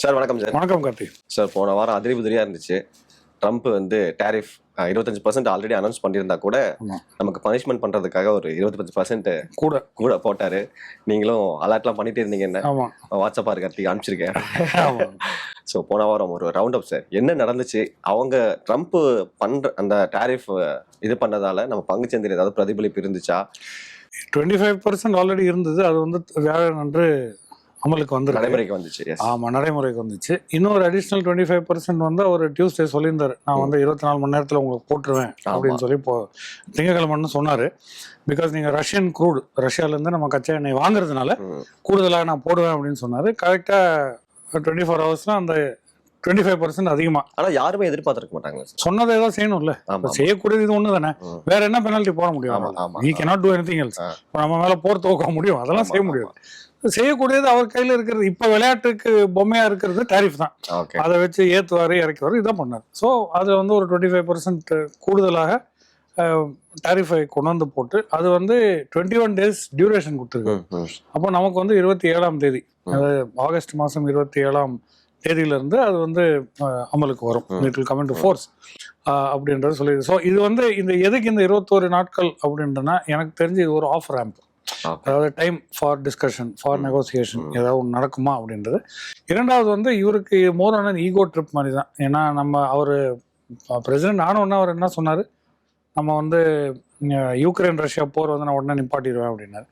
Sir வணக்கம் sir. வணக்கம் Karthi. Sir போன வாரம் அதிரி புதிரியா இருந்துச்சு. ட்ரம்ப் வந்து டேரிஃப் இருபத்தஞ்சு பர்சன்ட் ஆல்ரெடி அனௌன்ஸ் பண்ணியிருந்தா கூட. நமக்கு பனிஷ்மெண்ட் பண்றதுக்காக ஒரு இருபத்தஞ்சு பர்சன்ட் கூட. கூட போட்டாரு. நீங்களும் அலர்ட்லாம் பண்ணிட்டே இருந்தீங்க என்ன? ஆமா. வாட்ஸ்அப் இருக்கார்த்தி அனுப்பிச்சிருக்கேன். ஸோ போன வாரம் ஒரு ரவுண்ட் அப் சார். என்ன நடந்துச்சு? அவங்க ட்ரம்ப் பண்ற அந்த டேரிஃப் இது பண்ணதால நம்ம பங்குச்சந்தையில் ஏதாவது பிரதிபலிப்பு இருந்துச்சா? டுவெண்ட்டி ஃபைவ் பர்சன்ட் ஆல்ரெடி இருந்தது. அது வந்து வியாழன் அன்று அமலுக்கு வந்து நடைமுறைக்கு வந்துச்சு. ஆமா நடைமுறைக்கு வந்துச்சு. இன்னொரு அடிஷ்னல் டுவெண்ட்டி ஃபைவ் பர்சன்ட் வந்து அவர் டியூஸ்டே சொல்லியிருந்தாரு. நான் வந்து இருபத்தி நாலு மணி நேரத்தில் உங்களுக்கு போட்டுருவேன் அப்படின்னு சொல்லி இப்போ திங்கக்கிழமைன்னு சொன்னாரு. பிகாஸ் நீங்க ரஷ்யன் க்ரூட் ரஷ்யாலேருந்து நம்ம கச்சா எண்ணெய் வாங்குறதுனால. கூடுதலாக நான் போடுவேன் அப்படின்னு சொன்னாரு. கரெக்டாக டுவெண்ட்டி ஃபோர் ஹவர்ஸ்ல அந்த டுவெண்ட்டி ஃபைவ் பர்சன்ட் அதிகமாக ஆனா யாருமே எதிர்பார்த்திருக்க மாட்டாங்க. சொன்னதை ஏதாவது செய்யணும்ல செய்யக்கூடியது இது ஒண்ணு தானே. வேற என்ன பெனால்ட்டி போட முடியும். I cannot do any else நம்ம மேல போர் துவக்க முடியும். அதெல்லாம் செய்ய ஆமா. முடியாது. செய்யக்கூடியது அவர் கையில இருக்கிறது. இப்ப விளையாட்டுக்கு பொம்மையா இருக்கிறது டாரிஃப் தான். அதை வச்சு ஏத்துவாரு இறக்குவாரு இதான் பண்ணாரு. ஸோ அது வந்து ஒரு டுவெண்ட்டி ஃபைவ் பர்சன்ட் கூடுதலாக டாரிஃபை கொண்டு வந்து போட்டு அது வந்து டுவெண்ட்டி ஒன் டேஸ் டியூரேஷன் கொடுத்துருக்கு அப்போ நமக்கு வந்து இருபத்தி ஏழாம் தேதி ஆகஸ்ட் மாதம் இருபத்தி ஏழாம் தேதியிலிருந்து அது வந்து அமலுக்கு வரும். It will come to force அப்படின்றது சொல்லி ஸோ இது வந்து இந்த எதுக்கு இந்த இருபத்தோரு நாட்கள் அப்படின்றனா எனக்கு தெரிஞ்சு இது ஒரு ஆஃப் ரேம்ப் அதாவது time for discussion for. Negotiation. ஏதாவது ஒன்று நடக்குமா அப்படின்றது. இரண்டாவது வந்து இவருக்கு மோர் ஆன ஈகோ ட்ரிப் மாதிரி தான் ஏன்னா நம்ம அவர் பிரசிடென்ட் ஆன உடனே அவர் என்ன சொன்னார்? நம்ம வந்து யூக்ரைன் ரஷ்யா போர் வந்து நான் உடனே நிப்பாட்டிடுவேன் அப்படின்னாரு.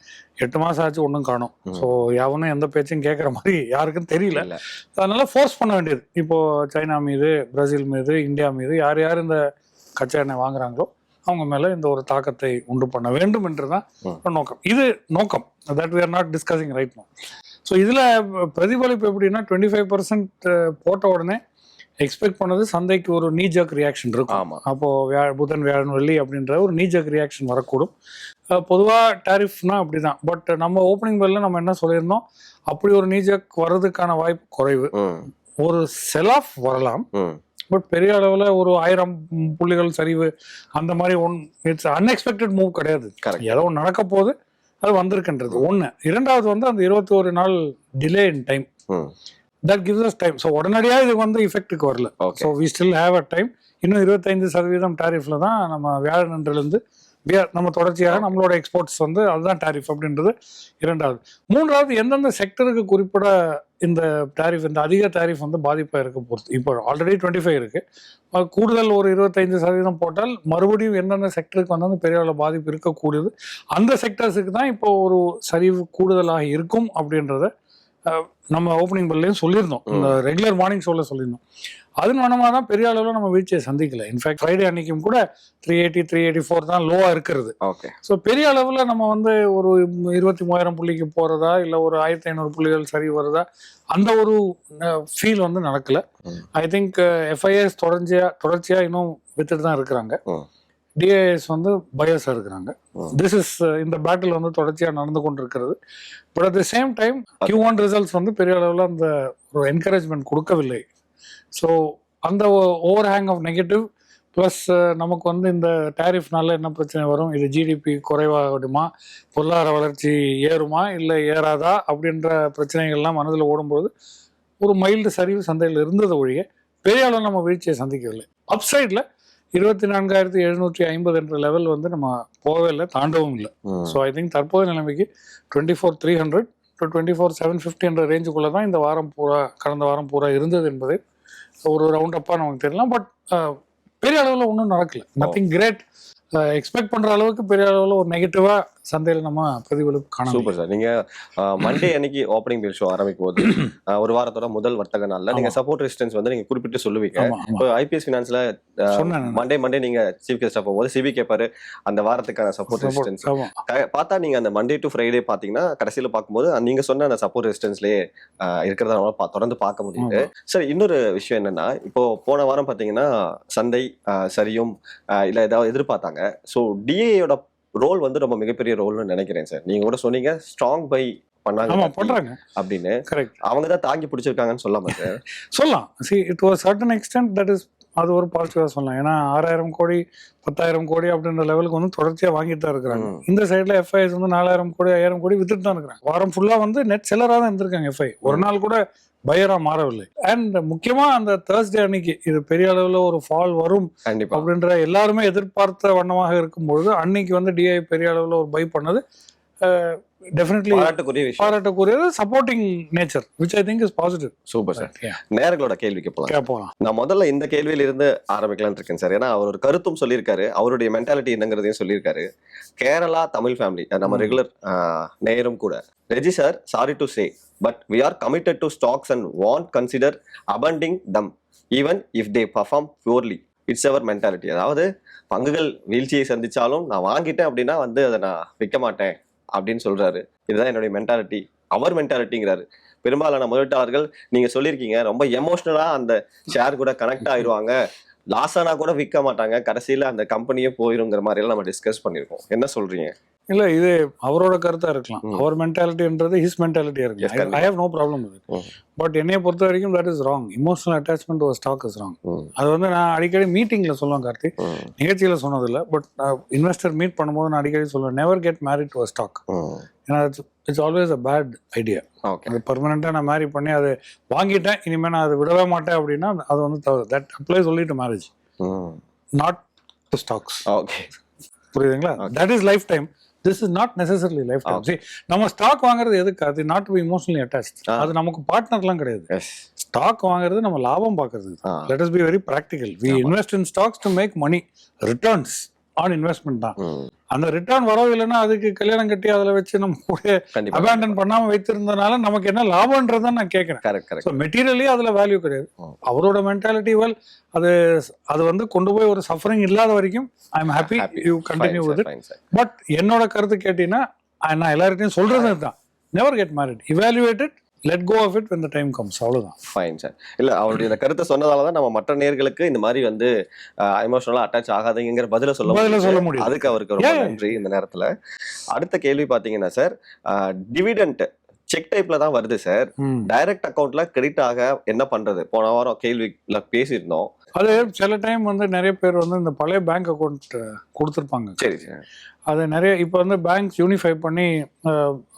எட்டு மாதம் ஆச்சு ஒன்றும் காணும். ஸோ எவனும் எந்த பேச்சும் கேட்குற மாதிரி யாருக்கும் தெரியல. அதனால ஃபோர்ஸ் பண்ண வேண்டியது. இப்போ சைனா மீது பிரேசில் மீது இந்தியா மீது யார் யார் இந்த கச்சா எண்ணெய் வாங்குறாங்களோ அவங்க மேல இந்த ஒரு தாக்கத்தை உண்டு பண்ண வேண்டும் என்றுதான் நோக்கம். இது நோக்கம். That we are not discussing right now. So இதுல பிரதிபலிப்பு எப்படின்னா டுவெண்ட்டி ஃபைவ் பர்சன்ட் போட்ட உடனே எக்ஸ்பெக்ட் பண்ணது சந்தைக்கு ஒரு நீஜக் ரியாக்ஷன் இருக்கும். ஆமா. அப்போ வியா புதன் வியாழன் வெள்ளி அப்படின்ற ஒரு நீஜக் ரியாக்ஷன் வரக்கூடும். அஹ் பொதுவா டாரிஃப்னா அப்படிதான். பட் நம்ம ஓப்பனிங் பெல்ல நம்ம என்ன சொல்லியிருந்தோம்? அப்படி ஒரு நீஜக் வர்றதுக்கான வாய்ப்பு குறைவு. ஒரு செல் ஆஃப் வரலாம் பட் பெரிய அளவில் ஒரு ஆயிரம் புள்ளிகள் சரிவு அந்த மாதிரி ஒன் இட்ஸ் அன்எக்ஸ்பெக்டட் மூவ் கிடையாது. கரெக்ட் ஏதோ ஒன்று நடக்க போகுது அது வந்திருக்கின்றது. ஒன்று இரண்டாவது வந்து அந்த இருபத்தி ஒரு நாள் delay in time that gives us time so உடனடியாக இது வந்து இஃபெக்ட்டுக்கு வரல. So we still have a time இன்னும் இருபத்தைந்து சதவீதம் டாரிஃபில் தான் நம்ம வியாழன் அன்றிலிருந்து we are- நம்ம தொடர்ச்சியாக நம்மளோட எக்ஸ்போர்ட்ஸ் வந்து அதுதான் டாரிஃப் அப்படின்றது இரண்டாவது. மூன்றாவது எந்தெந்த செக்டருக்கு குறிப்பிட இந்த டாரிஃப் இந்த அதிக டாரிஃப் வந்து பாதிப்பாக இருக்க பொறுத்து இப்போ ஆல்ரெடி டுவெண்ட்டி ஃபைவ் இருக்கு. அஹ் கூடுதல் ஒரு இருபத்தைந்து சதவீதம் போட்டால் மறுபடியும் எந்தெந்த செக்டருக்கு வந்து பெரிய அளவு பாதிப்பு இருக்கக்கூடியது. அந்த செக்டர்ஸுக்கு தான் இப்போ ஒரு சரிவு கூடுதலாக இருக்கும் அப்படின்றத நம்ம ஓப்பனிங் பல்லையும் சொல்லியிருந்தோம். ரெகுலர் மார்னிங் ஷோல சொல்லியிருந்தோம். அதன் மனமாக தான் பெரிய அளவில் நம்ம வீழ்ச்சியை சந்திக்கல. இன்ஃபேக்ட் ஃப்ரைடே அன்னைக்கும் கூட three eighty three eighty four தான் லோவாக இருக்கிறது. ஓகே ஸோ பெரிய அளவில் நம்ம வந்து ஒரு இருபத்தி மூவாயிரம் புள்ளிக்கு போகிறதா இல்லை ஒரு ஆயிரத்தி ஐநூறு புள்ளிகள் சரி வருதா அந்த ஒரு ஃபீல் வந்து நடக்கல. ஐ திங்க் எஃப்ஐஎஸ் தொடர்ச்சியாக தொடர்ச்சியாக இன்னும் வித்துட்டு தான் இருக்கிறாங்க. டிஐஎஸ் வந்து பயஸாக இருக்கிறாங்க. திஸ் இஸ் இந்த பேட்டில் வந்து தொடர்ச்சியாக நடந்து கொண்டிருக்கிறது. But at the same time Q one results வந்து பெரிய அளவில் அந்த ஒரு என்கரேஜ்மெண்ட் கொடுக்கவில்லை. ஸோ அந்த overhang of negative plus நமக்கு வந்து இந்த டேரிஃப்னால என்ன பிரச்சனை வரும்? இது ஜிடிபி குறைவாகுமா? பொருளாதார வளர்ச்சி ஏறுமா? இல்லை ஏறாதா? அப்படின்ற பிரச்சனைகள்லாம் மனதில் ஓடும்போது ஒரு மைல்டு சரிவு சந்தையில் இருந்தது ஒழிய பெரிய அளவில் நம்ம வீழ்ச்சியை சந்திக்கவில்லை. அப்சைடில் இருபத்தி நான்காயிரத்தி எழுநூற்றி ஐம்பது என்ற லெவல் வந்து நம்ம போகவே இல்லை தாண்டவும் இல்லை. ஸோ ஐ திங்க் தற்போதைய நிலைமைக்கு twenty four three hundred to twenty four seven ஃபிஃப்டின்ற ரேஞ்சுக்குள்ளே தான் இந்த வாரம் பூரா கடந்த வாரம் பூரா இருந்தது என்பது ஒரு ரவுண்ட் அப்பாக நமக்கு தெரியலாம். பட் பெரிய அளவில் ஒன்றும் நடக்கல. நத்திங் கிரேட் எக்ஸ்பெக்ட் பண்ணுற அளவுக்கு பெரிய அளவில் ஒரு நெகட்டிவாக சந்தையில் நம்ம பிரதிபலிப்பு காணலாம். சூப்பர் சார் நீங்க மண்டே அன்னைக்கு ஓப்பனிங் பில் ஷோ ஆரம்பிக்கும் போது ஒரு வாரத்தோட முதல் வர்த்தக நாள்ல நீங்க சப்போர்ட் ரெசிஸ்டன்ஸ் வந்து நீங்க குறிப்பிட்டு சொல்லுவீங்க. இப்போ ஐபிஎஸ் ஃபினான்ஸ்ல. மண்டே மண்டே நீங்க சீஃப் கெஸ்டா போகும்போது சிபி கேட்பாரு அந்த வாரத்துக்கான சப்போர்ட் ரெசிஸ்டன்ஸ் பார்த்தா நீங்க அந்த மண்டே டு ஃப்ரைடே பாத்தீங்கன்னா கடைசியில பார்க்கும்போது நீங்க சொன்ன அந்த சப்போர்ட் ரெசிஸ்டன்ஸ்லயே இருக்கிறத நம்மளால தொடர்ந்து பார்க்க முடியுது. சார் இன்னொரு விஷயம் என்னன்னா இப்போ போன வாரம் பாத்தீங்கன்னா சந்தை சரியும் இல்ல ஏதாவது எதிர்பார்த்தாங்க. ஸோ டிஏயோட ரோல் வந்து ரொம்ப மிகப்பெரிய ரோல்னு நினைக்கிறேன் சார் நீங்க கூட சொன்னீங்க ஸ்ட்ராங் பை பண்ணாங்க அப்படின்னு. கரெக்ட் அவங்க தான் தாங்கி பிடிச்சிருக்காங்கன்னு சொல்லாம சார் சொல்லலாம். சி இட் ஒரு சர்டன் எக்ஸ்டென்ட் தட் இஸ் அது ஒரு பாசிட்டிவாக சொல்லலாம். ஏன்னா ஆறாயிரம் கோடி பத்தாயிரம் கோடி அப்படின்ற லெவலுக்கு வந்து தொடர்ச்சியாக வாங்கிட்டு தான் இருக்கிறாங்க. இந்த சைடில் எஃப்ஐஎஸ் வந்து நாலாயிரம் கோடி ஐயாயிரம் கோடி வித்துட்டு தான் இருக்கிறாங்க. வாரம் ஃபுல்லாக வந்து நெட் செல்லராக தான் இருந்திருக்காங்க எஃப்ஐ ஒரு நாள் கூட பயரா மாறவில்லை. அண்ட் முக்கியமா அந்த தேர்ஸ்டே அன்னைக்கு இது பெரிய அளவுல ஒரு ஃபால் வரும் அப்படின்ற எல்லாருமே எதிர்பார்த்த வண்ணமாக இருக்கும்பொழுது அன்னைக்கு வந்து டிஐ பெரிய அளவுல ஒரு பை பண்ணது. டெஃபினெட்லி பாராட்டுக்குரிய விஷயம். பாராட்டக்கூடியது supporting nature which I think is positive super sir நேர்களோட கேள்விக்கு கேட்போம் நான் முதல்ல இந்த கேள்வியில இருந்து ஆரம்பிக்கலாம்னு இருக்கேன் சார் ஏன்னா அவர் ஒரு கருத்தும் சொல்லியிருக்காரு அவருடைய மென்டாலிட்டி என்னங்கிறதையும் சொல்லியிருக்காரு. கேரளா தமிழ் ஃபேமிலி நம்ம. ரெகுலர் நேயரும் கூட. Reji sir sorry to say but we are committed to stocks and want consider abandoning them even if they perform purely it's our mentality அதாவது பங்குகள் வீழ்ச்சியை சந்திச்சாலும் நான் வாங்கிட்டேன் அப்படின்னா வந்து அதை நான் விற்க மாட்டேன். அப்படின்னு சொல்றாரு. இதுதான் என்னுடைய மென்டாலிட்டி அவர் மென்டாலிட்டிங்கிறாரு பெரும்பாலான முதலீட்டாளர்கள் நீங்க சொல்லியிருக்கீங்க ரொம்ப எமோஷனலா அந்த ஷேர் கூட கனெக்ட் ஆயிடுவாங்க லாஸ் ஆனா கூட விற்க மாட்டாங்க. கடைசியில அந்த கம்பெனியே போயிருங்கிற மாதிரி எல்லாம் நம்ம டிஸ்கஸ் பண்ணிருக்கோம் என்ன சொல்றீங்க? இல்ல இது அவரோட கருத்தா இருக்கலாம். அவர் மென்டாலிட்டின்றது ஹிஸ் மென்டாலிட்டியா இருக்கு. I have no problem. But என்னைய பொறுத்த வரைக்கும் that is wrong emotional attachment ஒரு ஸ்டாக் இஸ் ராங் அது வந்து நான் அடிக்கடி மீட்டிங்ல சொல்லுவேன் கார்த்தி. நிகழ்ச்சியில சொன்னதில்ல. பட் இன்வெஸ்டர் மீட் பண்ணும்போது நான் அடிக்கடி சொல்லுவேன் never get married to stock ஏன்னா it's always a bad idea okay அது பர்மனெண்ட்டாக நான் மேரி பண்ணி அது வாங்கிட்டேன் இனிமேல் நான் அதை விடவே மாட்டேன் அப்படின்னா அது வந்து தட் அப்ளை சொல்லிட்டு marriage not to stocks okay புரியுதுங்களா. That is lifetime this is not necessarily lifetime Okay. நம்ம ஸ்டாக் வாங்குறது எதுக்கு? அது நாட் பி இமோஷனலி அட்டாச். அது நமக்கு பார்ட்னர்லாம் கிடையாது. ஸ்டாக் வாங்குறது நம்ம லாபம் பார்க்கறது let us be very practical we. Invest in stocks to make money returns on investment தான். அந்த ரிட்டர்ன் வரவில்லைன்னா அதுக்கு கல்யாணம் கட்டி அதில் வச்சு நம்ம கூட அபேண்டன் பண்ணாம வைத்திருந்ததுனால நமக்கு என்ன லாபம்ன்றதை நான் கேட்கறேன் மெட்டீரியலி அதுல வேல்யூ கிடையாது. அவரோட மென்டாலிட்டி வெல் அது அது வந்து கொண்டு போய் ஒரு சஃபரிங் இல்லாத வரைக்கும் I am happy you continue with but என்னோட கருத்து கேட்டீங்கன்னா நான் எல்லார்கிட்டையும் சொல்றது தான் never get married evaluated let go of it when the time comes அவ்வளவுதான். ஃபைன் சார் இல்ல அவருடைய இந்த கருத்தை சொன்னதால தான் நம்ம மற்ற நேர்களுக்கு இந்த மாதிரி வந்து எமோஷனலா அட்டாச் ஆகாதீங்கிற பதில சொல்ல பதில. சொல்ல முடியும் அதுக்கு அவருக்கு ரொம்ப. நன்றி இந்த நேரத்துல. அடுத்த கேள்வி பாத்தீங்கன்னா சார் டிவிடெண்ட் செக் டைப்ல தான் வருது சார். டைரக்ட் அக்கவுண்ட்ல கிரெடிட் ஆக என்ன பண்றது? போன வாரம் கேள்வில பேசியிருந்தோம். அது சில டைம் வந்து நிறைய பேர் வந்து இந்த பழைய பேங்க் அக்கௌண்ட் கொடுத்துருப்பாங்க. சரி சார். அது நிறைய இப்போ வந்து பேங்க்ஸ் யூனிஃபை பண்ணி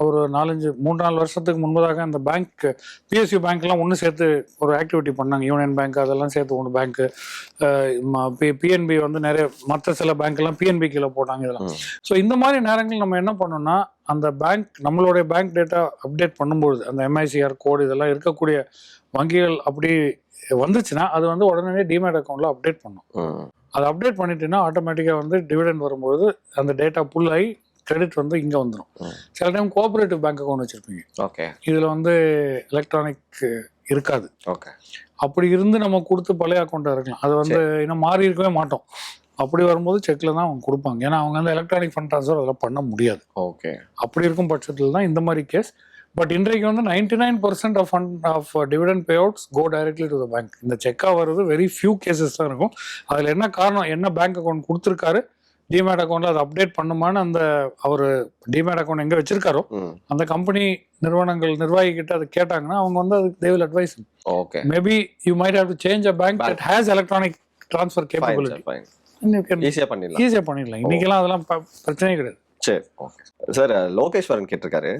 ஒரு நாலஞ்சு மூன்று நாலு வருஷத்துக்கு முன்பதாக அந்த பேங்க் பிஎஸ்யூ பேங்க்லாம் ஒன்று சேர்த்து ஒரு ஆக்டிவிட்டி பண்ணாங்க யூனியன் பேங்க் அதெல்லாம் சேர்த்து ஒன்று பேங்க்கு பிஎன்பி வந்து நிறைய மற்ற சில பேங்க்லாம் பிஎன்பி கீழே போட்டாங்க இதெல்லாம். ஸோ இந்த மாதிரி நேரங்கள் நம்ம என்ன பண்ணோம்னா அந்த பேங்க் நம்மளுடைய பேங்க் டேட்டா அப்டேட் பண்ணும்பொழுது அந்த எம்ஐசிஆர் கோடு இதெல்லாம் இருக்கக்கூடிய வங்கிகள் அப்படி வந்துச்சுன்னா அது வந்து உடனே டிமேட் அக்கௌண்ட்டில் அப்டேட் பண்ணும். அதை அப்டேட் பண்ணிட்டீங்கன்னா ஆட்டோமேட்டிக்காக வந்து டிவிடெண்ட் வரும்போது அந்த டேட்டா புல் ஆகி கிரெடிட் வந்து இங்கே வந்துடும். சில டைம் கோஆபரேட்டிவ் பேங்க் அக்கௌண்ட் வச்சுருப்பீங்க. ஓகே இதில் வந்து எலக்ட்ரானிக் இருக்காது. ஓகே அப்படி இருந்து நம்ம கொடுத்து பழைய அக்கௌண்ட்டாக இருக்கலாம். அது வந்து இன்னும் மாறி இருக்கவே மாட்டோம். அப்படி வரும்போது செக்கில் தான் அவங்க கொடுப்பாங்க. ஏன்னா அவங்க வந்து எலக்ட்ரானிக் ஃபண்ட் ட்ரான்ஸ்ஃபர் அதெல்லாம் பண்ண முடியாது. ஓகே அப்படி இருக்கும் பட்சத்தில் தான் இந்த மாதிரி கேஸ் பட் இன்றைக்கு வந்து ninety nine percent of fund of dividend payouts go directly to the bank இந்த செக்காக வருது வெரி ஃபியூ கேசஸ் தான் இருக்கும். அதில் என்ன காரணம் என்ன பேங்க் அக்கௌண்ட் கொடுத்துருக்காரு டிமேட் அக்கௌண்ட்டில் அதை அப்டேட் பண்ணுமான்னு அந்த அவர் டிமேட் அக்கௌண்ட் எங்கே வச்சிருக்காரோ அந்த கம்பெனி நிறுவனங்கள் நிர்வாகி கிட்ட அதை கேட்டாங்கன்னா அவங்க வந்து அதுக்கு they will advise okay maybe you might have to change a bank. That has electronic transfer capability ஈஸியா பண்ணிடலாம். ஈஸியாக பண்ணிடலாம். இன்னைக்கெல்லாம் அதெல்லாம் ப- பிரச்சனையே கிடையாது. சரி ஓகே சார் லோகேஸ்வரன் கேட்டிருக்காரு.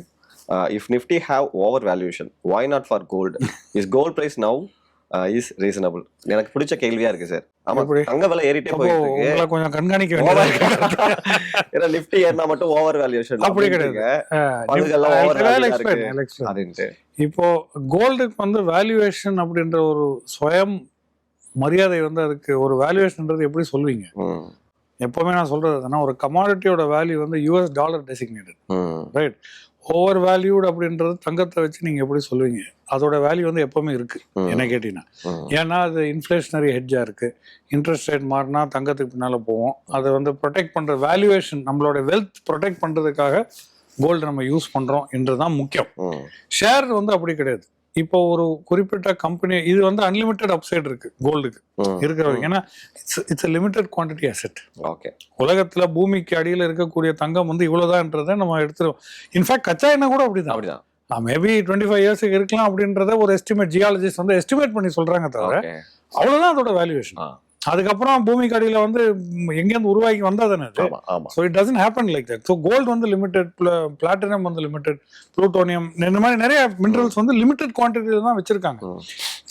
If Nifty have overvaluation why not for gold is gold price now is reasonable எனக்கு பிடிச்ச கேள்வியா இருக்கு சார் ஆமா எப்படி? தங்க விலை ஏறிட்டே போயிட்டு இருக்கு. கொஞ்சம் கண்காணிக்க ஏன்னா நிஃப்டி ஏறினா மட்டும் ஓவர் வேல்யூஷன் அப்படி கிடையாது. இப்போ கோல்டுக்கு வந்து வேல்யூவேஷன் அப்படின்ற ஒரு சுயம் மரியாதை வந்து அதுக்கு ஒரு வேல்யூவேஷன்ன்றது எப்படி சொல்வீங்க ம், எப்பவுமே நான் சொல்றது ஒரு கமாடிட்டியோட வேல்யூ வந்து US dollar designated right overvalued அப்படின்றது தங்கத்தை வச்சு நீங்க எப்படி சொல்லுவீங்க? அதோட வேல்யூ வந்து எப்பவுமே இருக்கு ம், என்ன கேட்டீங்கன்னா. ஏன்னா அது இன்ஃப்ளேஷனரி ஹெட்ஜா இருக்கு. இன்ட்ரெஸ்ட் ரேட் மாறினா தங்கத்துக்கு பின்னால போவோம். அதை வந்து ப்ரொடெக்ட் பண்ற வேல்யூவேஷன் நம்மளோட வெல்த் ப்ரொடெக்ட் பண்றதுக்காக கோல்டு நம்ம யூஸ் பண்றோம் என்றுதான் முக்கியம். ம், ஷேர் வந்து அப்படி கிடையாது. இப்போ ஒரு குறிப்பிட்ட கம்பெனி இது வந்து அன்லிமிட்டெட் அப்சைட் இருக்கு கோல்டுக்கு ம். இருக்கிறவங்க ஏன்னா it's it's limited quantity asset okay உலகத்துல பூமிக்கு அடியில இருக்கக்கூடிய தங்கம் வந்து இவ்வளவுதான்றதை நம்ம எடுத்துருவோம் இன்ஃபேக்ட் கச்சா எண்ணெய் கூட அப்படிதான். அப்படிதான். மேபி டுவெண்ட்டி ஃபைவ் இயர்ஸ்க்கு இருக்கலாம் அப்படின்றத ஒரு எஸ்டிமேட் ஜியாலஜிஸ்ட் வந்து எஸ்டிமேட் பண்ணி சொல்றாங்க தவிர அவ்வளவுதான் அதோட வேல்யூவேஷன். அதுக்கப்புறம் பூமிக்கு அடியில வந்து எங்கேருந்து உருவாக்கி ஆமா ஆமா. So it doesn't happen like that so gold வந்து லிமிடெட் பிளாட்டினம் வந்து லிமிடெட் ப்ளூட்டோனியம் இந்த மாதிரி நிறைய மினரல்ஸ் வந்து லிமிடெட் குவான்டிட்டியில் தான் வச்சிருக்காங்க.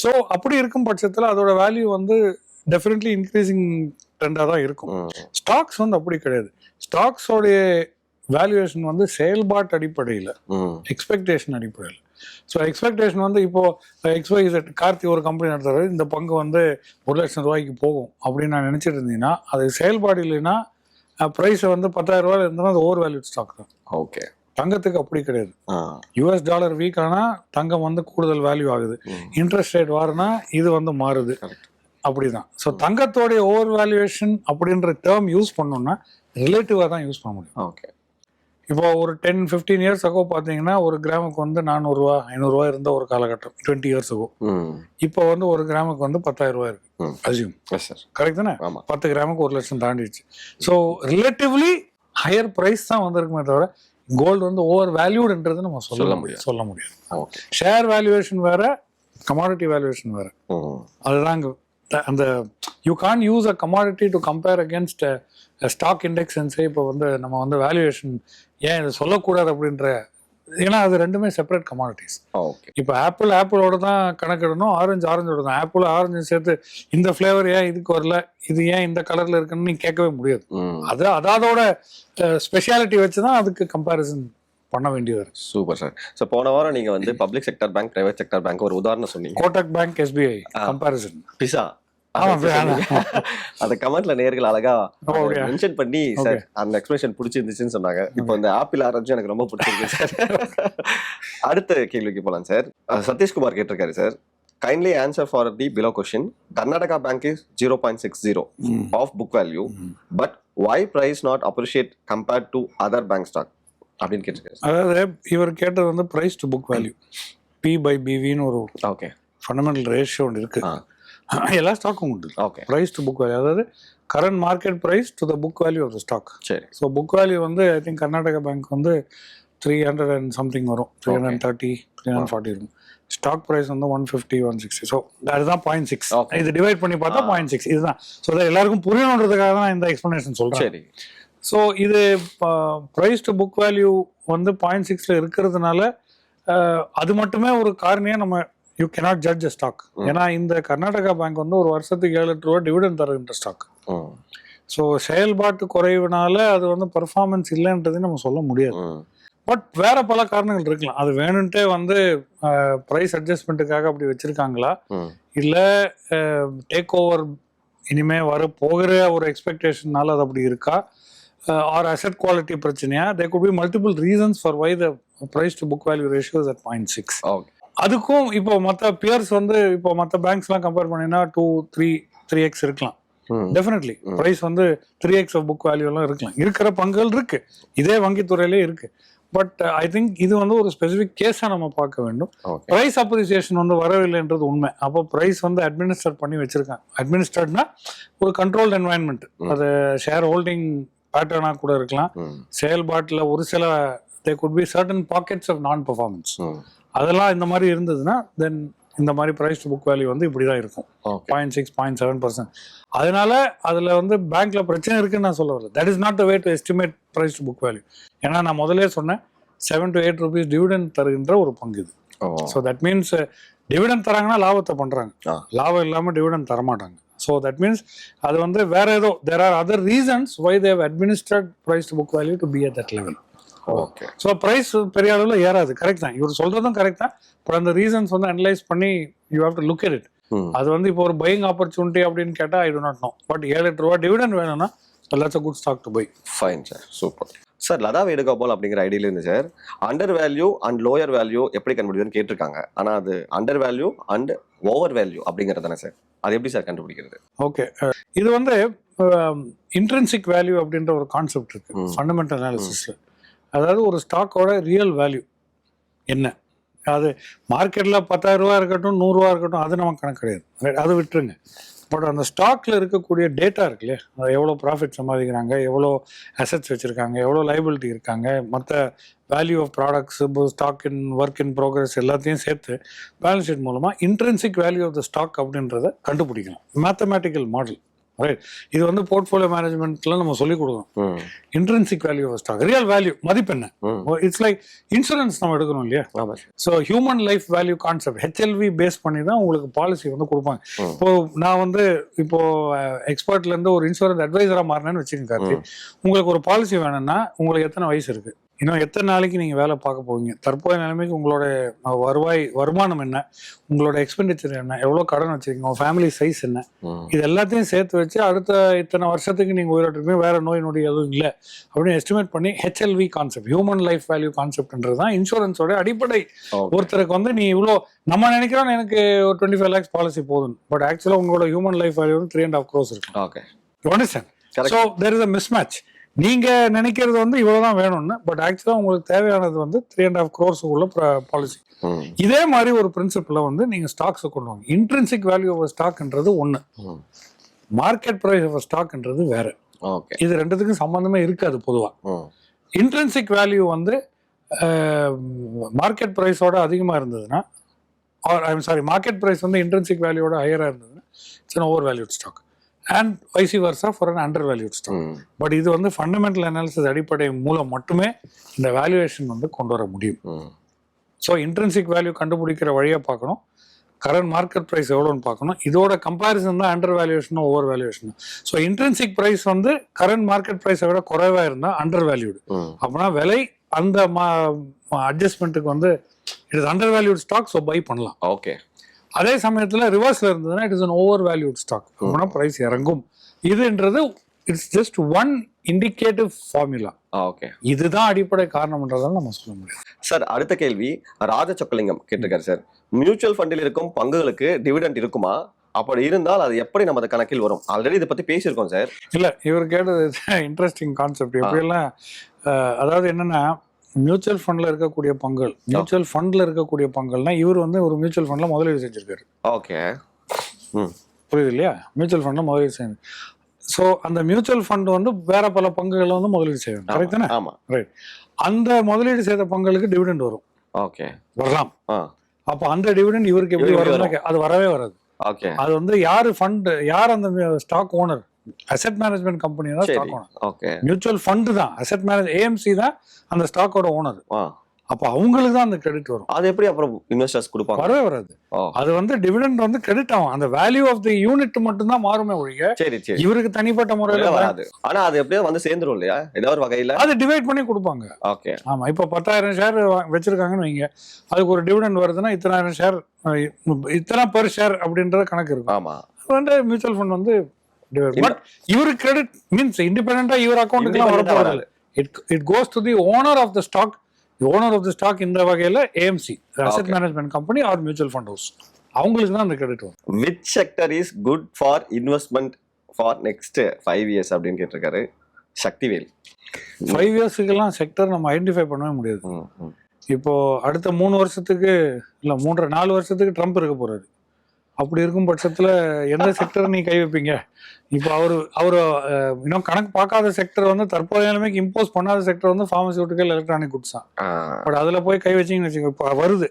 ஸோ அப்படி இருக்கும் பட்சத்தில் அதோட வேல்யூ வந்து டெஃபினெட்லி இன்க்ரீசிங் ட்ரெண்டாக தான் இருக்கும். ஸ்டாக்ஸ் வந்து அப்படி கிடையாது. ஸ்டாக்ஸோடைய வேல்யூவேஷன் வந்து செயல்பாட்டு அடிப்படையில். எக்ஸ்பெக்டேஷன் அடிப்படையில். ஸோ எக்ஸ்பெக்டேஷன் வந்து இப்போ எக்ஸ்ஒய் கார்த்தி ஒரு கம்பெனி நடத்துறது இந்த பங்கு வந்து ஒரு லட்சம் ரூபாய்க்கு போகும் அப்படின்னு நான் நினச்சிட்டு இருந்தீங்கன்னா அது செயல்பாடு இல்லைன்னா ப்ரைஸ் வந்து பத்தாயிரம் ரூபாயில இருந்ததுன்னா அது ஓவர் வேல்யூட் ஸ்டாக் தான். ஓகே தங்கத்துக்கு அப்படி கிடையாது. யூஎஸ் டாலர் வீக் ஆனால் தங்கம் வந்து கூடுதல் வேல்யூ ஆகுது. இன்ட்ரெஸ்ட் ரேட் வாருனா இது வந்து மாறுது. அப்படிதான். ஸோ தங்கத்தோடைய ஓவர் வேல்யூவேஷன் அப்படின்ற டேர்ம் யூஸ் பண்ணோம்னா ரிலேட்டிவாக தான் யூஸ் பண்ண முடியும். ஓகே இப்போ ஒரு டென் ஃபிஃப்டீன் இயர்ஸ் அகோ பார்த்தீங்கன்னா ஒரு கிராமுக்கு வந்து நானூறுரூவா ஐநூறுரூவா இருந்த ஒரு காலகட்டம் டுவெண்ட்டி இயர்ஸ் அகோ இப்போ வந்து ஒரு கிராமுக்கு வந்து பத்தாயிரம் ரூபாய் இருக்கு. அசியூம் கரெக்ட் தானே? பத்து கிராமுக்கு ஒரு லட்சம் தாண்டிடுச்சு. ஸோ ரிலேட்டிவ்லி ஹையர் ப்ரைஸ் தான் வந்திருக்குமே தவிர கோல்டு வந்து ஓவர் வேல்யூடுன்றது நம்ம சொல்ல முடியாது. சொல்ல முடியாது. ஷேர் வேல்யூவேஷன் வேற கமாடிட்டி வேல்யூவேஷன் வேற. அதுதான் அந்த you can use a commodity to compare against stock index இப்போ வந்து நம்ம வந்து வேல்யூவேஷன் ஏன் இதை சொல்லக்கூடாது அப்படின்ற ஏன்னா அது ரெண்டுமே செப்பரேட் கமாடிட்டிஸ் ஓகே இப்போ ஆப்பிள் ஆப்பிளோட தான் கணக்கிடணும். ஆரஞ்சு ஆரஞ்சோட தான். ஆப்பிள் ஆரஞ்சு சேர்த்து இந்த ஃப்ளேவர் ஏன் இதுக்கு வரல? இது ஏன் இந்த கலர்ல இருக்குன்னு நீ கேட்கவே முடியாது. அது அதாதோட ஸ்பெஷாலிட்டி வச்சு தான் அதுக்கு கம்பேரிசன் பண்ண வேண்டியது இருக்கு சூப்பர் சார் ஸோ போன வாரம் நீங்க வந்து public sector bank private sector bank ஒரு உதாரணம் சொன்னீங்க. Kotak bank SBI. கம்பேரிசன் பிசா. அந்த கமெண்ட்ல நேர்கள் அழகா? மென்ஷன் பண்ணி சார் அந்த எக்ஸ்பிரஷன் பிடிச்சிருந்துச்சுன்னு சொன்னாங்க. இப்போ இந்த ஆப்பிள் ஆரஞ்சு எனக்கு ரொம்ப பிடிச்சிருக்கு சார். அடுத்த கேள்விக்கு போலாம் சார். சதீஷ்குமார் கேட்டிருக்காரு sir. Kindly answer for the below question Karnataka bank is zero point six zero of book value but why price not appreciate compared to other bank stock அப்படின்னு கேட்டிருக்காரு அதாவது இவர் கேட்டது வந்து price to book value P by பிவின்னு ஒரு okay. Fundamental ratio ஒன்று இருக்கு. எல்லா ஸ்டாக்கும் உண்டு. Okay price to book value அதாவது current market price to the book value of the stock சரி. ஸோ புக் வேல்யூ வந்து ஐ திங்க் கர்நாடகா பேங்க் வந்து த்ரீ ஹண்ட்ரட் அண்ட் சம்திங் வரும். Three hundred thirty three hundred forty இருக்கும் stock price வந்து one fifty one sixty so அதுதான் point six. இது divide பண்ணி பார்த்தா. பாயிண்ட் சிக்ஸ் இதுதான். ஸோ எல்லாருக்கும் புரியணுன்றதுக்காக தான் இந்த எக்ஸ்பிளனேஷன் சொல்கிறேன் சரி. ஸோ இது ப்ரைஸ் டு புக் வேல்யூ வந்து பாயிண்ட் சிக்ஸில் இருக்கிறதுனால அது மட்டுமே ஒரு காரணியாக நம்ம you cannot judge a stock ஏன்னா இந்த கர்நாடகா பேங்க் வந்து ஒரு வருஷத்துக்கு ஏழு எட்டு ரூபா டிவிடன் தருகின்ற ஸ்டாக் ஸோ செயல்பாட்டு குறைவுனால அது வந்து பெர்ஃபார்மன்ஸ் இல்லைன்றதை நம்ம சொல்ல முடியாது. பட் வேற பல காரணங்கள் இருக்கலாம். அது வேணும்ட்டே வந்து ப்ரைஸ் அட்ஜஸ்ட்மெண்ட்டுக்காக அப்படி வச்சிருக்காங்களா? இல்லை டேக் ஓவர் இனிமே வர போகிற ஒரு எக்ஸ்பெக்டேஷன்னால அது அப்படி இருக்கா? ஆர் அசெட் குவாலிட்டி பிரச்சனையா? They could be multiple reasons for why the price to book value ratio at point six okay அதுக்கும் இப்போ மற்ற பியர்ஸ் வந்து இப்போ மற்ற பேங்க்ஸ்லாம் கம்பேர் பண்ணினா டூ த்ரீ த்ரீ எக்ஸ் இருக்கலாம். ம். டெஃபினெட்லி ப்ரைஸ் வந்து த்ரீ எக்ஸ் ஆஃப் புக் வேல்யூலாம் இருக்கலாம். இருக்கிற பங்குகள் இருக்கு. இதே வங்கித்துறையிலே இருக்கு. பட் ஐ திங்க் இது வந்து ஒரு ஸ்பெசிஃபிக் கேஸாக நம்ம பார்க்க வேண்டும். ப்ரைஸ் அப்ரிசியேஷன் வந்து வரவில்லைன்றது உண்மை. அப்போ ப்ரைஸ் வந்து அட்மினிஸ்டர் பண்ணி வச்சிருக்காங்க. அட்மினிஸ்டர்ட்னா ஒரு கண்ட்ரோல்ட் என்வாயன்மெண்ட் அது ஷேர் ஹோல்டிங் பேட்டர்னாக கூட இருக்கலாம். செயல்பாட்டில் ஒரு சில they could be certain pockets of non performance அதெல்லாம் இந்த மாதிரி இருந்ததுன்னா தென் இந்த மாதிரி ப்ரைஸ் புக் வேல்யூ வந்து இப்படி தான் இருக்கும் point six point seven percent அதனால அதில் வந்து பேங்க்ல பிரச்சனை இருக்குன்னு நான் சொல்ல வரல. That is not the way to estimate price to book value ஏன்னா நான் முதலே சொன்னேன் seven to eight rupees dividend தருகின்ற ஒரு பங்கு இது. ஸோ தட் மீன்ஸ் டிவிடன் தராங்கன்னா லாபத்தை பண்றாங்க. ஆ. லாபம் இல்லாமல் டிவிடன் தரமாட்டாங்க. ஸோ தட் மீன்ஸ் அது வந்து வேற ஏதோ there are other reasons why they've administered price to book value to be at that level okay. So price பெரிய அளவில் ஏறாது. கரெக்ட் தான். இவர் சொல்றதும் கரெக்ட் தான். பட் அந்த ரீசன்ஸ் வந்து அனலைஸ் பண்ணி you have to look it. ம். அது வந்து இப்போ ஒரு பையிங் ஆப்பர்ச்சுனிட்டி அப்படின்னு கேட்டால் I do not know but ஏழு எட்டு ரூபா டிவிடன் வேணும்னா எல்லாச்சும் good stock to buy fine sir super sir Latha Venugopal அப்படிங்கிற ஐடியில இருந்து sir under value and lower value எப்படி கண்டுபிடிக்கிறதுன்னு கேட்டிருக்காங்க. ஆனா அது under value and over value அப்படிங்கிறது தானே சார் அது எப்படி சார் கண்டுபிடிக்கிறது? ஓகே இது வந்து இன்ட்ரென்சிக் வேல்யூ அப்படின்ற ஒரு கான்செப்ட் இருக்கு. ஃபண்டமெண்டல் அனாலிசிஸ்ல அதாவது ஒரு ஸ்டாக்கோட ரியல் வேல்யூ என்ன? அது மார்க்கெட்டில் பத்தாயிரம் ரூபா இருக்கட்டும் நூறுரூவா இருக்கட்டும் அது நமக்கு கணக்கு கிடையாது. அதை அது விட்டுருங்க. பட் அந்த ஸ்டாக்ல இருக்கக்கூடிய டேட்டா இருக்கு இல்லையா? அதை எவ்வளோ ப்ராஃபிட் சம்பாதிக்கிறாங்க எவ்வளோ அசெட்ஸ் வச்சுருக்காங்க எவ்வளோ லைபிலிட்டி இருக்காங்க மற்ற value of products stock in work in progress எல்லாத்தையும் சேர்த்து பேலன்ஸ் ஷீட் மூலமாக intrinsic value of the stock அப்படின்றத கண்டுபிடிக்கலாம். மேத்தமேட்டிக்கல் மாடல் ரைட் இது வந்து போர்ட்ஃபோலியோ மேனேஜ்மெண்ட்ல நம்ம சொல்லிக் கொடுக்கணும். Intrinsic value of stock real value மதிப்பெண்ண ம். இட்ஸ் லைக் இன்சூரன்ஸ் நம்ம எடுக்கணும் இல்லையா? So human life value concept HLV base பண்ணி தான் உங்களுக்கு பாலிசி வந்து கொடுப்பாங்க. இப்போ நான் வந்து இப்போ எக்ஸ்பர்ட்ல இருந்து ஒரு இன்சூரன்ஸ் அட்வைசரா மாறினேன்னு வச்சுக்கோங்க உங்களுக்கு ஒரு பாலிசி வேணும்னா உங்களுக்கு எத்தனை வயசு இருக்கு? இன்னும் எத்தனை நாளைக்கு நீங்க வேலை பார்க்க போவீங்க? தற்போதைய நிலைமைக்கு உங்களோட வருவாய் வருமானம் என்ன? உங்களோட எக்ஸ்பெண்டிச்சர் என்ன? எவ்வளோ கடன் வச்சிருக்கீங்க? உங்க ஃபேமிலி சைஸ் என்ன? இது எல்லாத்தையும் சேர்த்து வச்சு அடுத்த இத்தனை வருஷத்துக்கு நீங்க உயிரோட்டிருப்பீங்க. வேற நோய் நொடி எதுவும் இல்லை. அப்படின்னு எஸ்டிமேட் பண்ணி HLV concept human life value கான்செப்ட்ன்றது தான் இன்சூரன்ஸோட அடிப்படை. ஒருத்தருக்கு வந்து நீ இவ்வளோ நம்ம நினைக்கிறோம் எனக்கு ஒரு டுவெண்ட்டி ஃபைவ் லேக்ஸ் பாலிசி போதும் பட் ஆக்சுவலாக உங்களோட human life value three and half crores இருக்கு. Okay understand Correct. So there is a miss நீங்க நினைக்கிறது வந்து இவ்வளவுதான் வேணும்னு பட் ஆக்சுவலாக உங்களுக்கு தேவையானது வந்து த்ரீ அண்ட் ஆஃப் க்ரோஸுக்குள்ள பாலிசி இதே மாதிரி ஒரு பிரின்சிபிள வந்து நீங்க ஸ்டாக்ஸ் கொண்டு வாங்க. இன்ட்ரென்சிக் வேல்யூ ஆஃப் ஸ்டாக்ன்றது ஒன்று மார்க்கெட் ப்ரைஸ் ஆஃப் ஸ்டாக்ன்றது வேற. ஓகே. இது ரெண்டுத்துக்கும் சம்பந்தமே இருக்காது பொதுவா. இன்ட்ரென்சிக் வேல்யூ வந்து மார்க்கெட் ப்ரைஸோட அதிகமாக இருந்ததுன்னா or I'm sorry market price வந்து இன்ட்ரென்சிக் வேல்யூவோட ஹையராக இருந்ததுன்னா it's over valued stock and vice versa for an under valued stock but இது வந்து ஃபண்டமெண்டல் அனாலிசிஸ் அடிப்படை மூலம் மட்டுமே இந்த வேல்யூவேஷன் வந்து கொண்டு வர முடியும். ஸோ இன்ட்ரென்சிக் வேல்யூ கண்டுபிடிக்கிற வழியாக பார்க்கணும். கரண்ட் மார்க்கெட் ப்ரைஸ் எவ்வளோன்னு பார்க்கணும். இதோட கம்பேரிசன் தான் அண்டர் வேல்யூவேஷனும் ஓவர் வேல்யூவேஷனும் ஸோ இன்ட்ரென்சிக் ப்ரைஸ் வந்து கரண்ட் மார்க்கெட் ப்ரைஸை விட குறைவாக இருந்தால் அண்டர் வேல்யூடு ம் அப்படின்னா விலை அந்த அட்ஜஸ்ட்மெண்ட்டுக்கு வந்து it is under valued stock so buy பண்ணலாம். ஓகே அதே சமயத்தில் ரிவர்ஸில் இருந்ததுன்னா it is an over valued stock அப்படின்னா ப்ரைஸ் இறங்கும். இதுன்றது it's just one indicative formula okay இதுதான் அடிப்படை காரணம்ன்றதால நம்ம சொல்ல முடியும். சார் அடுத்த கேள்வி. ராஜ சொக்கலிங்கம் கேட்டிருக்காரு சார் மியூச்சுவல் ஃபண்டில் இருக்கும் பங்குகளுக்கு டிவிடெண்ட் இருக்குமா? அப்படி இருந்தால் அது எப்படி நமது கணக்கில் வரும்? ஆல்ரெடி இதை பத்தி பேசியிருக்கோம் சார் இல்லை இவர் கேட்டது இன்ட்ரெஸ்டிங் கான்செப்ட் எப்படியெல்லாம் அதாவது என்னன்னா மியூச்சுவல் ஃபண்ட்ல இருக்கக்கூடிய பங்குகள் மியூச்சுவல் ஃபண்ட்ல இருக்கக்கூடிய பங்குகள்னா இவர் வந்து ஒரு மியூச்சுவல் ஃபண்ட்ல முதலீடு செஞ்சிருக்காரு. ஓகே. புரியுது இல்லையா? மியூச்சுவல் ஃபண்ட்ல முதலீடு செய்யணும் ஸோ அந்த மியூச்சுவல் ஃபண்ட் வந்து வேற பல பங்குகளை வந்து முதலீடு செய்யணும் கரெக்ட் தானே? ஆமா. ரைட் அந்த முதலீடு செய்த பங்குகளுக்கு டிவிடெண்ட் வரும். ஓகே. வரலாம். அப்போ அந்த டிவிடெண்ட் இவருக்கு எப்படி வரும்னா அது வரவே வராது. ஓகே. அது வந்து யாரு ஃபண்ட் யார் அந்த stock owner asset management company தான் stock owner okay mutual fund தான். அசெட் மேனேஜ் ஏஎம்சி தான் அந்த ஸ்டாக்கோட ஓனர் அப்போ அவங்களுக்கு தான் அந்த கிரெடிட் வரும். அது எப்படி அப்புறம் இன்வெஸ்டர்ஸ் கொடுப்பாங்க? வரவே வராது. அது வந்து டிவிடெண்ட் வந்து கிரெடிட் ஆகும். அந்த வேல்யூ ஆஃப் தி யூனிட் மட்டும் தான் மாறுமே ஒழிய சரி சரி. இவருக்கு தனிப்பட்ட முறையில் வராது. ஆனா அது எப்படியோ வந்து சேர்ந்துரும் இல்லையா? ஏதாவது ஒரு வகையில. அது டிவைட் பண்ணி கொடுப்பாங்க. ஓகே. ஆமா இப்போ பத்தாயிரம் ஷேர் வச்சிருக்காங்கன்னு வைங்க. அதுக்கு ஒரு டிவிடெண்ட் வருதுன்னா இத்தனாயிரம் ஷேர் இத்தனை பெர் ஷேர் அப்படின்ற கணக்கு இருக்கும். ஆமா. வந்து மியூச்சுவல் ஃபண்ட் வந்து பட் இவருக்கு கிரெடிட் மீன்ஸ் இண்டிபெண்டா இவர் அக்கௌண்ட்டுக்குலாம் வர Independent-ஆ போறது it it goes to the owner of the stock owner of the stock இந்த வகையில AMC asset. Management company or mutual fund house அவங்களுக்கு தான் அந்த கிரெடிட் வரும். Which sector is good for investment for next five years அப்படின்னு கேட்டிருக்காரு Sakthivel. Five இயர்ஸுக்கெல்லாம் sector நம்ம ஐடென்டிஃபை பண்ணவே முடியாது. இப்போ அடுத்த மூணு வருஷத்துக்கு இல்ல மூன்றரை நாலு வருஷத்துக்கு ட்ரம்ப் இருக்க போறாரு. அப்படி இருக்கும் பட்சத்துல எந்த செக்டர் நீ கை வைப்பீங்க? இப்போ அவரு அவரு இன்னும் கணக்கு பார்க்காத செக்டர் வந்து தற்போதைய நிலைமைக்கு இம்போஸ் பண்ணாத செக்டர் வந்து ஃபார்மசியூட்டிக்கல் எலக்ட்ரானிக் குட்ஸ் தான். பட் அதுல போய் கை வச்சீங்கன்னு வச்சுக்கோங்க இப்போ வருது.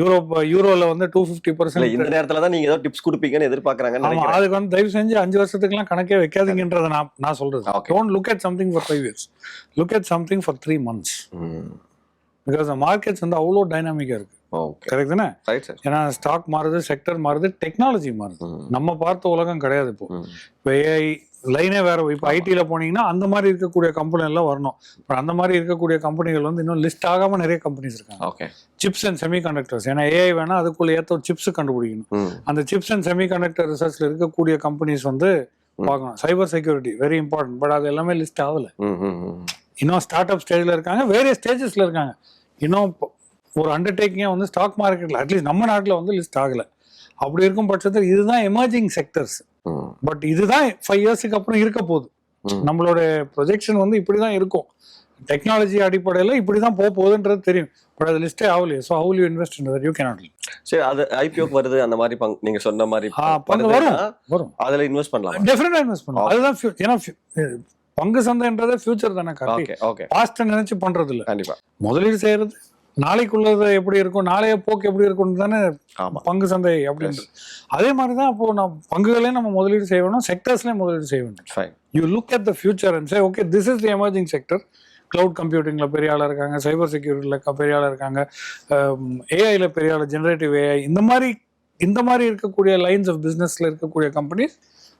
யூரோப் யூரோல வந்து டூ ஃபிஃப்டி பர்சன்ட் இந்த நேரத்துல தான் நீங்க ஏதோ டிப்ஸ் கொடுப்பீங்கன்னு நினைக்கிறேன். அதுக்கு வந்து தயவு செஞ்சு அஞ்சு வருஷத்துக்குலாம் கணக்கே வைக்காதீங்கன்றத நான் நான் சொல்றது. Don't look at something for five years look at something for three months. Because markets வந்து அவ்வளோ டைனாமிக்கா இருக்கு. கரெக்ட் தானே? ஏன்னா ஸ்டாக் மாறுது செக்டர் மாறுது டெக்னாலஜி மாறுது. நம்ம பார்த்த உலகம் கிடையாது இப்போ. இப்போ ஏஐ லைனே வேற இப்போ ஐடியில் போனீங்கன்னா அந்த மாதிரி இருக்கக்கூடிய கம்பெனி எல்லாம் வரணும். இப்போ அந்த மாதிரி இருக்கக்கூடிய கம்பெனிகள் வந்து இன்னும் லிஸ்ட் ஆகாம நிறைய கம்பெனிஸ் இருக்காங்க. Okay chips and semiconductors ஏன்னா ஏஐ வேணா அதுக்குள்ள ஏற்ற சிப்ஸ் கண்டுபிடிக்கணும். அந்த சிப்ஸ் அண்ட் செமி கண்டக்டர் ரிசர்ச்ல இருக்கக்கூடிய கம்பெனிஸ் வந்து. பார்க்கணும். Cyber security very important but அது எல்லாமே லிஸ்ட் ஆகல. இன்னும் ஸ்டார்ட் அப் ஸ்டேஜ்ல இருக்காங்க வேரிய ஸ்டேஜஸ்ல இருக்காங்க. இன்னும் ஒரு அண்டர்டேக்கிங்கே வந்து ஸ்டாக் மார்க்கெட்ல அட்லீஸ்ட் நம்ம நாட்டில் வந்து லிஸ்ட் ஆகல. அப்படி இருக்கும் பட்சத்தில் இதுதான் எமர்ஜிங் செக்டர்ஸ். பட் இதுதான் ஃபைவ் இயர்ஸ்க்கு அப்புறம் இருக்க போகுது. நம்மளோட ப்ரொஜெக்ஷன் வந்து இப்படி தான் இருக்கும். டெக்னாலஜி அடிப்படையில் இப்படி தான் போக போகுதுன்றது தெரியும். பட் அது லிஸ்டே ஆகலையே. So how'll you invest in you cannot சரி அது ஐபிஓக்கு வருது அந்த மாதிரி பங்கு நீங்க சொன்ன மாதிரி பங்கு வருதுன்னா, வரும். அதுல இன்வெஸ்ட் பண்ணலாம்? டெஃபினட்டாக இன்வெஸ்ட் Okay. அதுதான் ஏன்னா பங்கு சந்தைன்றதே ஃபியூச்சர் தானே கார்த்தி. ஓகே ஓகே பாஸ்ட்டை நினைச்சு பண்றது இல்ல கண்டிப்பா. முதலீடு செய்யறது நாளைக்குள்ளது எப்படி இருக்கும்? நாளைய போக்கு எப்படி இருக்கும் தானே பங்கு சந்தை அப்படின்றது. அதே மாதிரி தான் அப்போ நம்ம பங்குகளையும் நம்ம முதலீடு செய்ய வேணும் செக்டர்ஸ்லயும் முதலீடு செய்ய வேண்டும். Fine you look at the future and say okay this is the emerging sector cloud கம்ப்யூட்டிங்ல பெரிய ஆளா இருக்காங்க சைபர் செக்யூரிட்டியில் பெரிய ஆளா இருக்காங்க ஏஐல பெரிய ஆள் ஜெனரேட்டிவ் ஏஐ இந்த மாதிரி இந்த மாதிரி இருக்கக்கூடிய லைன்ஸ் ஆஃப் பிசினஸ்ல இருக்கக்கூடிய companies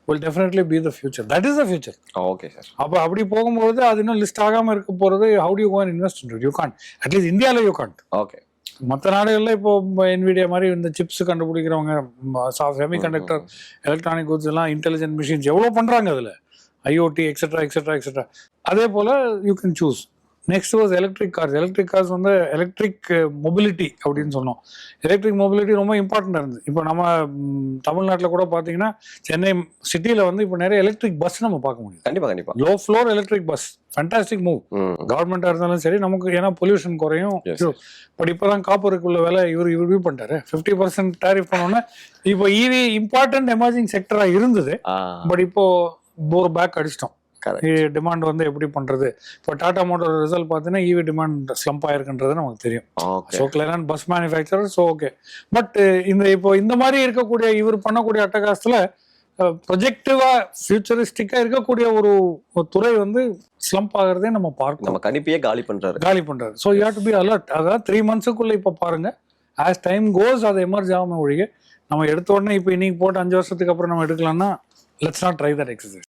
will definitely be the future that is the future okay sir அப்போ அப்படி போகும்போது அது இன்னும் லிஸ்ட் ஆகாம இருக்க போறது how to gone invest in you can at least இந்தியாவில் யூ கான்ட் ஓகே மற்ற நாடுகளில் இப்போ என்விடியா மாதிரி இந்த சிப்ஸ் கண்டுபிடிக்கிறவங்க செமி கண்டக்டர் எலக்ட்ரானிக் குட்ஸ் எல்லாம் இன்டெலிஜென்ட் மிஷின்ஸ் எவ்வளோ பண்ணுறாங்க அதில்? ஐஓடி எக்ஸெட்ரா எக்ஸெட்ரா எக்ஸெட்ரா அதே போல் you can choose next was electric cars electric cars வந்து எலக்ட்ரிக் மொபிலிட்டி அப்படின்னு சொன்னோம். எலக்ட்ரிக் மொபிலிட்டி ரொம்ப இம்பார்ட்டண்டாக இருந்தது. இப்போ நம்ம தமிழ்நாட்டில் கூட பார்த்தீங்கன்னா சென்னை சிட்டியில் வந்து இப்போ நிறைய எலக்ட்ரிக் பஸ் நம்ம பார்க்க முடியும் கண்டிப்பா கண்டிப்பா. Low floor electric bus fantastic move கவர்மெண்ட்டாக இருந்தாலும் சரி நமக்கு ஏன்னா பொல்யூஷன் குறையும். பட் இப்போ தான் காப்பருக்குள்ள விலை இவர் இவர் வியூ பண்ணிட்டாரு. ஃபிஃப்டி பர்சன்ட் டேரிஃப் பண்ணோன்னே இப்போ ஈவி இம்பார்ட்டன்ட் எமர்ஜிங் செக்டராக இருந்தது. பட் இப்போ போர் பேக் அடிச்சிட்டோம். டிமாண்ட் வந்து எப்படி பண்றது? இப்போ டாடா மோட்டர் ரிசல்ட் பார்த்தீங்கன்னா ஈவி டிமாண்ட் ஸ்லம்ப் ஆயிருக்குன்றது நமக்கு தெரியும். So கிளரான் bus manufacturer so okay but இந்த இப்போ இந்த மாதிரி இருக்கக்கூடிய இவர் பண்ணக்கூடிய அட்டகாசத்துல ப்ரொஜெக்டிவா ஃபியூச்சரிஸ்டிக்கா இருக்கக்கூடிய ஒரு ஒரு துறை வந்து ஸ்லம்ப் ஆகிறதே நம்ம பார்க்கணும். நம்ம கணிப்பையே காலி பண்றாரு. காலி பண்றாரு. So you to be alert அதாவது த்ரீ மந்த்ஸுக்குள்ள இப்போ பாருங்க. ஆஸ் டைம் கோஸ் அது எமர்ஜ் ஆகாம ஒழிய நம்ம எடுத்த உடனே இப்போ இன்னைக்கு போட்டு அஞ்சு வருஷத்துக்கு அப்புறம் நம்ம எடுக்கலாம்னா let's not try that exercise